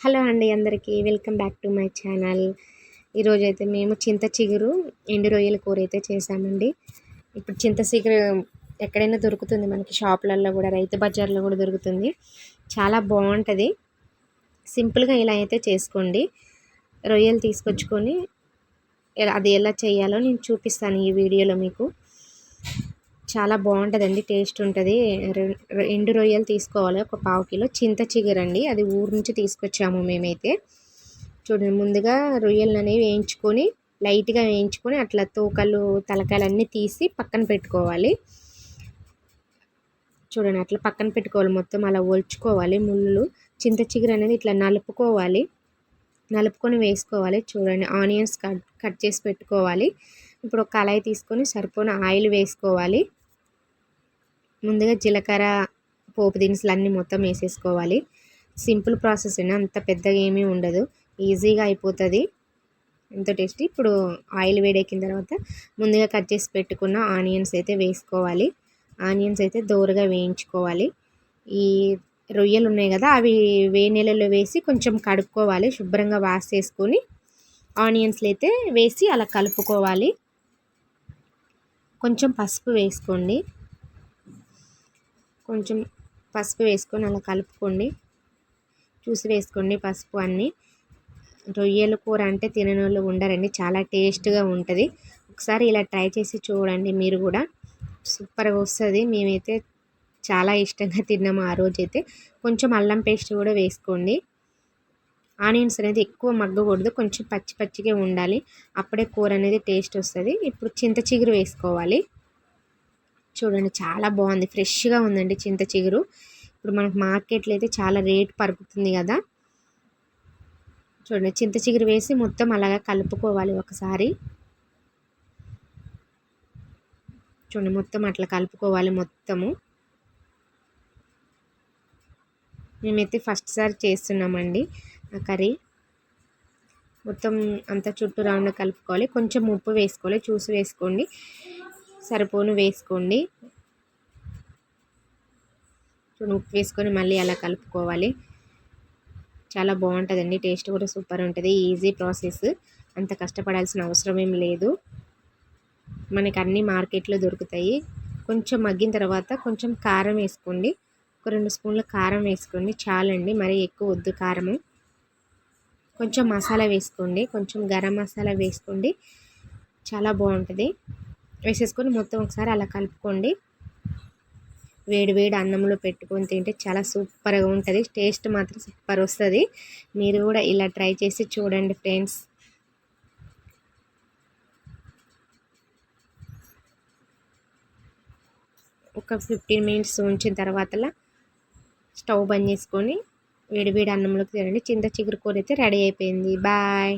Hello అండి అందరికీ welcome back to my channel. ఈరోజు అయితే మేము చింత చిగురు ఎండు రొయ్యల కూర అయితే చేసామండి ఇప్పుడు చింత చిగురు ఎక్కడైనా దొరుకుతుంది మనకి షాపులలో కూడా రైతు బజార్లో కూడా దొరుకుతుంది. చాలా బాగుంటుంది. సింపుల్గా ఇలా అయితే చేసుకోండి. రొయ్యలు తీసుకొచ్చుకొని అది ఎలా చేయాలో నేను చూపిస్తాను ఈ వీడియోలో మీకు. చాలా బాగుంటుందండి టేస్ట్ ఉంటుంది ఎండు రొయ్యలు తీసుకోవాలి ఒక పావు కిలో. చింత చిగురండి అది ఊరు నుంచి తీసుకొచ్చాము మేమైతే. చూడండి ముందుగా రొయ్యలు అనేవి వేయించుకొని లైట్గా వేయించుకొని అట్లా తోకలు తలకాయలు అన్నీ తీసి పక్కన పెట్టుకోవాలి. చూడండి అట్లా పక్కన పెట్టుకోవాలి మొత్తం అలా ఒలుచుకోవాలి ముళ్ళు. చింత చిగురు అనేది ఇట్లా నలుపుకోవాలి. నలుపుకొని వేసుకోవాలి చూడండి ఆనియన్స్ కట్ కట్ చేసి పెట్టుకోవాలి. ఇప్పుడు ఒక కళాయి తీసుకొని సరిపోయిన ఆయిల్ వేసుకోవాలి. ముందుగా జీలకర్ర పోపు దినుసులు అన్నీ మొత్తం వేసేసుకోవాలి. సింపుల్ ప్రాసెస్ అయినా అంత పెద్దగా ఏమీ ఉండదు. ఈజీగా అయిపోతుంది. ఎంతో టేస్టీ. ఇప్పుడు ఆయిల్ వేడెక్కిన తర్వాత ముందుగా కట్ చేసి పెట్టుకున్న ఆనియన్స్ అయితే వేసుకోవాలి. ఆనియన్స్ అయితే దోరగా వేయించుకోవాలి. ఈ రొయ్యలు ఉన్నాయి కదా అవి వేడి నీళ్ళలో వేసి కొంచెం కడుక్కోవాలి. శుభ్రంగా వాష్ చేసుకొని ఆనియన్స్లు అయితే వేసి అలా కలుపుకోవాలి. కొంచెం పసుపు వేసుకోండి. కొంచెం పసుపు వేసుకొని అలా కలుపుకోండి. చూసి వేసుకోండి పసుపు అన్నీ. రొయ్యల కూర అంటే తినని వాళ్ళు ఉండరండి. చాలా టేస్ట్గా ఉంటుంది. ఒకసారి ఇలా ట్రై చేసి చూడండి మీరు కూడా. సూపర్గా వస్తుంది. మేమైతే చాలా ఇష్టంగా తిన్నాము ఆ రోజైతే. కొంచెం అల్లం పేస్ట్ కూడా వేసుకోండి. ఆనియన్స్ అనేది ఎక్కువ మగ్గకూడదు. కొంచెం పచ్చి పచ్చిగా ఉండాలి. అప్పుడే కూర అనేది టేస్ట్ వస్తుంది. ఇప్పుడు చింత చిగురు వేసుకోవాలి. చూడండి చాలా బాగుంది. ఫ్రెష్గా ఉందండి చింత చిగురు. ఇప్పుడు మనకు మార్కెట్లో అయితే చాలా రేట్ పరుగుతుంది కదా. చూడండి చింత చిగురు వేసి మొత్తం అలాగా కలుపుకోవాలి ఒకసారి. చూడండి మొత్తం అట్లా కలుపుకోవాలి మొత్తము. మేమైతే ఫస్ట్ సారి చేస్తున్నామండి ఆ కర్రీ. మొత్తం అంతా చుట్టూ రౌండ్ కలుపుకోవాలి. కొంచెం ఉప్పు వేసుకోవాలి. చూసి వేసుకోండి. సరిపోను వేసుకోండి. ఉప్పు వేసుకొని మళ్ళీ అలా కలుపుకోవాలి. చాలా బాగుంటుందండి టేస్ట్ కూడా సూపర్ ఉంటుంది ఈజీ ప్రాసెస్. అంత కష్టపడాల్సిన అవసరం ఏం లేదు. మనకి అన్నీ మార్కెట్లో దొరుకుతాయి. కొంచెం మగ్గిన తర్వాత కొంచెం కారం వేసుకోండి. ఒక రెండు స్పూన్ల కారం వేసుకోండి చాలండి. మరి ఎక్కువ వద్దు కారము. కొంచెం మసాలా వేసుకోండి కొంచెం గరం మసాలా వేసుకోండి. చాలా బాగుంటుంది. వేసేసుకొని మొత్తం ఒకసారి అలా కలుపుకోండి. వేడి వేడి అన్నంలో పెట్టుకొని తింటే చాలా సూపర్గా ఉంటుంది. టేస్ట్ మాత్రం సూపర్ వస్తుంది. మీరు కూడా ఇలా ట్రై చేసి చూడండి ఫ్రెండ్స్. ఒక ఫిఫ్టీన్ మినిట్స్ ఉంచిన తర్వాత స్టవ్ బంద్ చేసుకొని వేడి వేడి అన్నంలోకి తినండి. చింత చిగురు కూర అయితే రెడీ అయిపోయింది. బాయ్.